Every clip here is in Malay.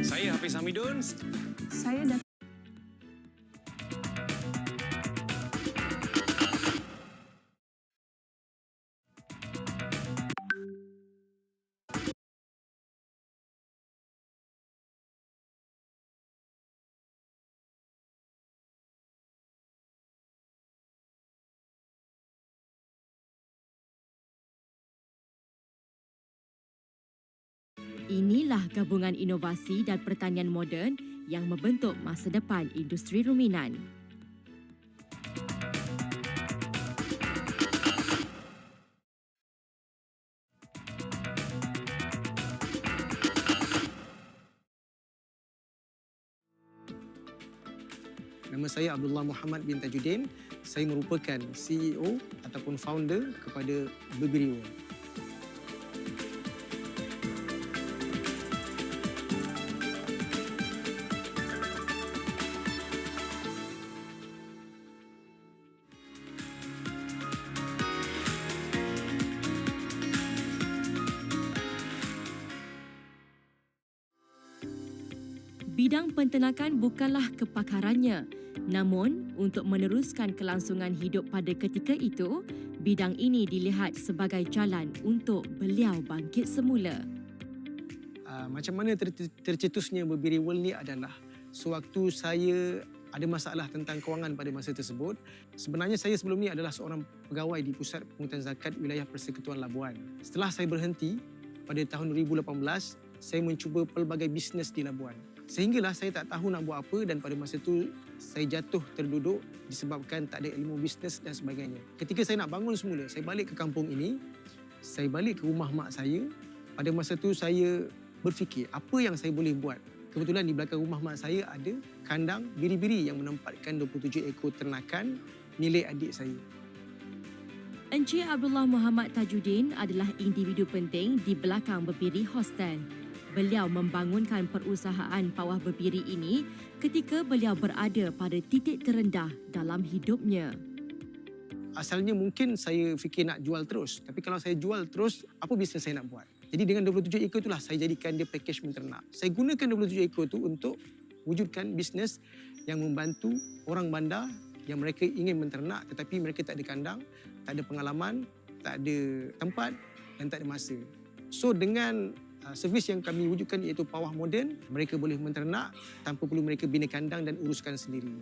Saya Hafiz Hamidun. Saya dah Inilah gabungan inovasi dan pertanian moden yang membentuk masa depan industri ruminan. Nama saya Abdullah Muhammad bin Tajuddin. Saya merupakan CEO ataupun founder kepada Berbiri World. Bidang penternakan bukanlah kepakarannya. Namun, untuk meneruskan kelangsungan hidup pada ketika itu, bidang ini dilihat sebagai jalan untuk beliau bangkit semula. Uh, macam mana ter- tercetusnya Berbiri World ni adalah sewaktu saya ada masalah tentang kewangan pada masa tersebut. Sebenarnya saya sebelum ni adalah seorang pegawai di Pusat Pengurutan Zakat Wilayah Persekutuan Labuan. Setelah saya berhenti pada tahun 2018, saya mencuba pelbagai bisnes di Labuan. Sehinggalah saya tak tahu nak buat apa dan pada masa itu saya jatuh terduduk disebabkan tak ada ilmu bisnes dan sebagainya. Ketika saya nak bangun semula, saya balik ke kampung ini, saya balik ke rumah mak saya. Pada masa itu saya berfikir apa yang saya boleh buat. Kebetulan di belakang rumah mak saya ada kandang biri-biri yang menempatkan 27 ekor ternakan milik adik saya. Encik Abdullah Muhammad Tajuddin adalah individu penting di belakang berdiri hostel. Beliau membangunkan perusahaan pawah berdiri ini ketika beliau berada pada titik terendah dalam hidupnya. Asalnya mungkin saya fikir nak jual terus. Tapi kalau saya jual terus, apa bisnes saya nak buat? Jadi dengan 27 ekor itulah saya jadikan dia package menternak. Saya gunakan 27 ekor itu untuk wujudkan bisnes yang membantu orang bandar yang mereka ingin menternak tetapi mereka tak ada kandang, tak ada pengalaman, tak ada tempat dan tak ada masa. So dengan servis yang kami wujudkan iaitu pawah moden, mereka boleh menternak tanpa perlu mereka bina kandang dan uruskan sendiri.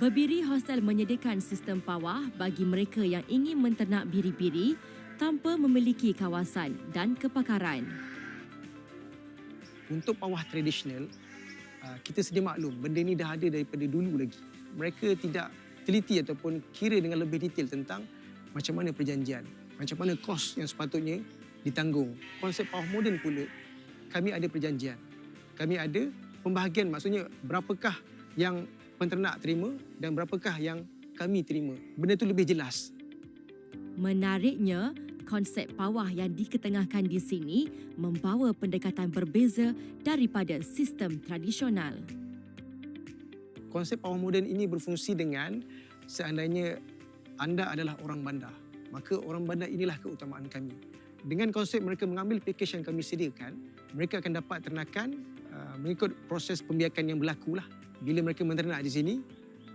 Berbiri Hostel menyediakan sistem pawah bagi mereka yang ingin menternak biri-biri tanpa memiliki kawasan dan kepakaran. Untuk pawah tradisional, uh, kita sedia maklum benda ni dah ada daripada dulu lagi. Mereka tidak teliti ataupun kira dengan lebih detail tentang macam mana perjanjian, macam mana kos yang sepatutnya ditanggung. Konsep pawah moden pula, kami ada perjanjian. Kami ada pembahagian maksudnya berapakah yang penternak terima dan berapakah yang kami terima. Benda tu lebih jelas. Menariknya, konsep pawah yang diketengahkan di sini membawa pendekatan berbeza daripada sistem tradisional. Konsep pawah moden ini berfungsi dengan seandainya anda adalah orang bandar, maka orang bandar inilah keutamaan kami. Dengan konsep mereka mengambil pakej yang kami sediakan, mereka akan dapat ternakan uh, mengikut proses pembiakan yang berlaku lah. Bila mereka menternak di sini,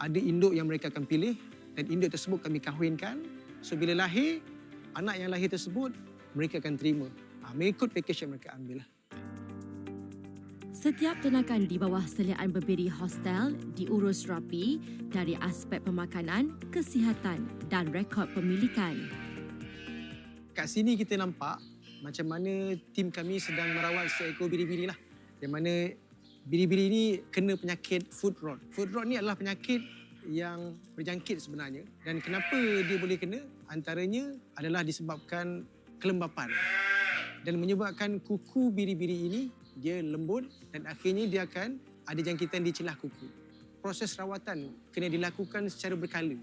ada induk yang mereka akan pilih dan induk tersebut kami kahwinkan. So bila lahir, anak yang lahir tersebut mereka akan terima. Ha, mengikut pakej yang mereka ambil lah. Setiap ternakan di bawah seliaan berbiri hostel diurus rapi dari aspek pemakanan, kesihatan dan rekod pemilikan. Kat sini kita nampak macam mana tim kami sedang merawat seekor biri-biri lah. Yang mana biri-biri ini kena penyakit foot rot. Foot rot ni adalah penyakit yang berjangkit sebenarnya. Dan kenapa dia boleh kena? Antaranya adalah disebabkan kelembapan. Dan menyebabkan kuku biri-biri ini dia lembut dan akhirnya dia akan ada jangkitan di celah kuku. Proses rawatan kena dilakukan secara berkala.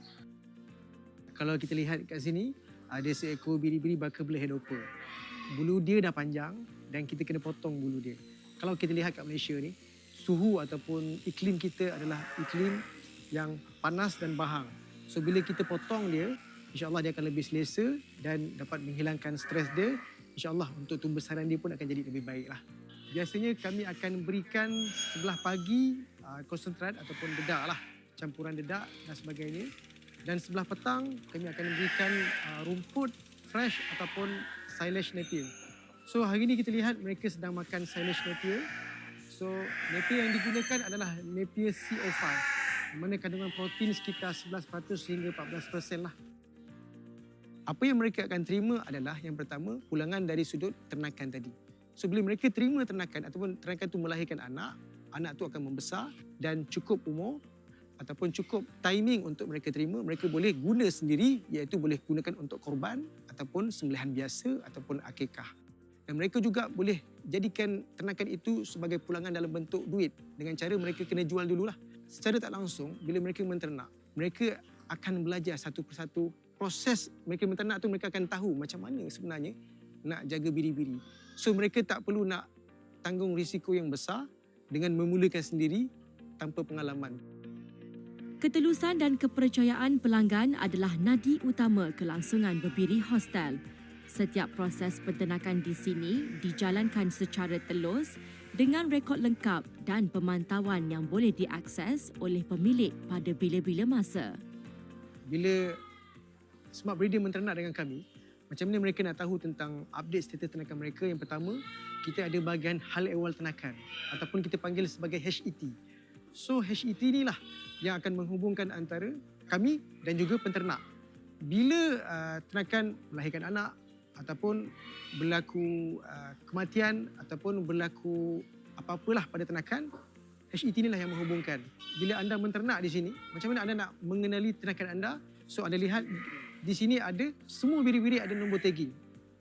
Kalau kita lihat kat sini, ada seekor biri-biri baka belah Eropa. Bulu dia dah panjang dan kita kena potong bulu dia. Kalau kita lihat kat Malaysia ni, suhu ataupun iklim kita adalah iklim yang panas dan bahang. So bila kita potong dia, insyaAllah dia akan lebih selesa dan dapat menghilangkan stres dia. InsyaAllah untuk tumbuh saran dia pun akan jadi lebih baik lah. biasanya kami akan berikan sebelah pagi uh, konsentrat ataupun dedak lah, campuran dedak dan sebagainya. Dan sebelah petang kami akan berikan uh, rumput fresh ataupun silage napier. So hari ini kita lihat mereka sedang makan silage napier. So napier yang digunakan adalah napier CO5. Di mana kandungan protein sekitar 11% hingga 14% lah. Apa yang mereka akan terima adalah yang pertama pulangan dari sudut ternakan tadi. So bila mereka terima ternakan ataupun ternakan itu melahirkan anak, anak itu akan membesar dan cukup umur ataupun cukup timing untuk mereka terima, mereka boleh guna sendiri iaitu boleh gunakan untuk korban ataupun sembelihan biasa ataupun akikah. Dan mereka juga boleh jadikan ternakan itu sebagai pulangan dalam bentuk duit dengan cara mereka kena jual dululah. Secara tak langsung, bila mereka menternak, mereka akan belajar satu persatu proses mereka menternak tu mereka akan tahu macam mana sebenarnya nak jaga biri-biri. So mereka tak perlu nak tanggung risiko yang besar dengan memulakan sendiri tanpa pengalaman. Ketelusan dan kepercayaan pelanggan adalah nadi utama kelangsungan berdiri hostel. Setiap proses penternakan di sini dijalankan secara telus dengan rekod lengkap dan pemantauan yang boleh diakses oleh pemilik pada bila-bila masa. Bila smart breeder menternak dengan kami, macam mana mereka nak tahu tentang update status ternakan mereka? Yang pertama, kita ada bahagian hal ehwal ternakan ataupun kita panggil sebagai HET. So HET inilah yang akan menghubungkan antara kami dan juga penternak. Bila uh, ternakan melahirkan anak ataupun berlaku uh, kematian ataupun berlaku apa-apalah pada ternakan, HET inilah yang menghubungkan. Bila anda menternak di sini, macam mana anda nak mengenali ternakan anda? So anda lihat di sini ada semua biri-biri ada nombor tagging.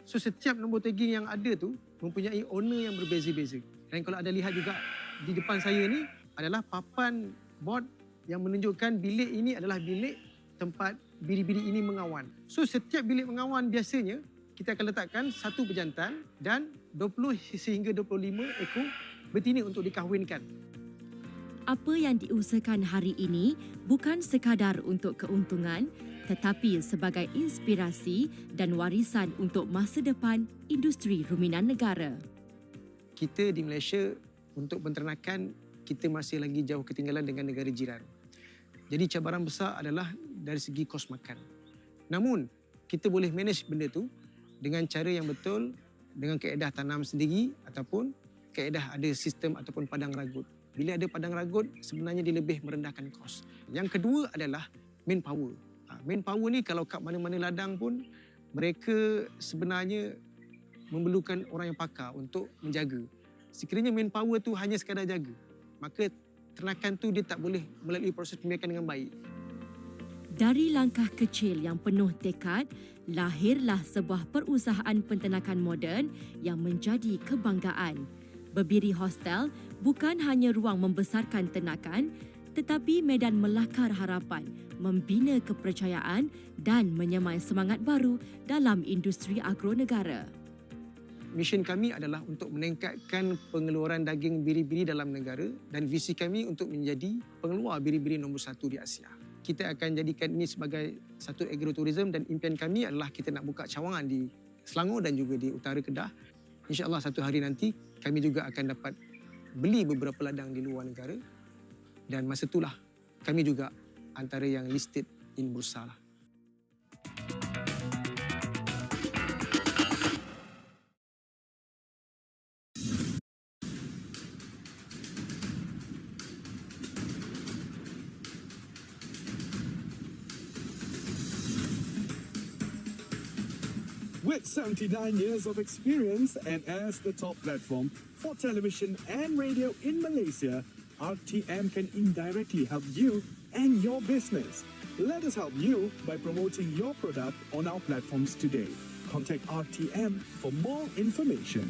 So setiap nombor tagging yang ada tu mempunyai owner yang berbeza-beza. Dan kalau anda lihat juga di depan saya ni adalah papan board yang menunjukkan bilik ini adalah bilik tempat biri-biri ini mengawan. So setiap bilik mengawan biasanya kita akan letakkan satu pejantan dan 20 sehingga 25 ekor betina untuk dikahwinkan. Apa yang diusahakan hari ini bukan sekadar untuk keuntungan tetapi sebagai inspirasi dan warisan untuk masa depan industri ruminan negara. Kita di Malaysia untuk penternakan kita masih lagi jauh ketinggalan dengan negara jiran. Jadi cabaran besar adalah dari segi kos makan. Namun, kita boleh manage benda tu dengan cara yang betul, dengan kaedah tanam sendiri ataupun kaedah ada sistem ataupun padang ragut. Bila ada padang ragut, sebenarnya dia lebih merendahkan kos. Yang kedua adalah manpower. Ha, manpower ni kalau kat mana-mana ladang pun, mereka sebenarnya memerlukan orang yang pakar untuk menjaga. Sekiranya manpower tu hanya sekadar jaga, maka ternakan tu dia tak boleh melalui proses pembiakan dengan baik. Dari langkah kecil yang penuh tekad, lahirlah sebuah perusahaan penternakan moden yang menjadi kebanggaan. Berbiri hostel bukan hanya ruang membesarkan ternakan, tetapi medan melakar harapan, membina kepercayaan dan menyemai semangat baru dalam industri agro mission kami adalah untuk meningkatkan pengeluaran daging biri-biri dalam negara dan visi kami untuk menjadi pengeluar biri-biri nombor satu di Asia. Kita akan jadikan ini sebagai satu agroturism dan impian kami adalah kita nak buka cawangan di Selangor dan juga di utara Kedah. InsyaAllah satu hari nanti kami juga akan dapat beli beberapa ladang di luar negara dan masa itulah kami juga antara yang listed in bursa lah. With 79 years of experience and as the top platform for television and radio in Malaysia, RTM can indirectly help you and your business. Let us help you by promoting your product on our platforms today. Contact RTM for more information.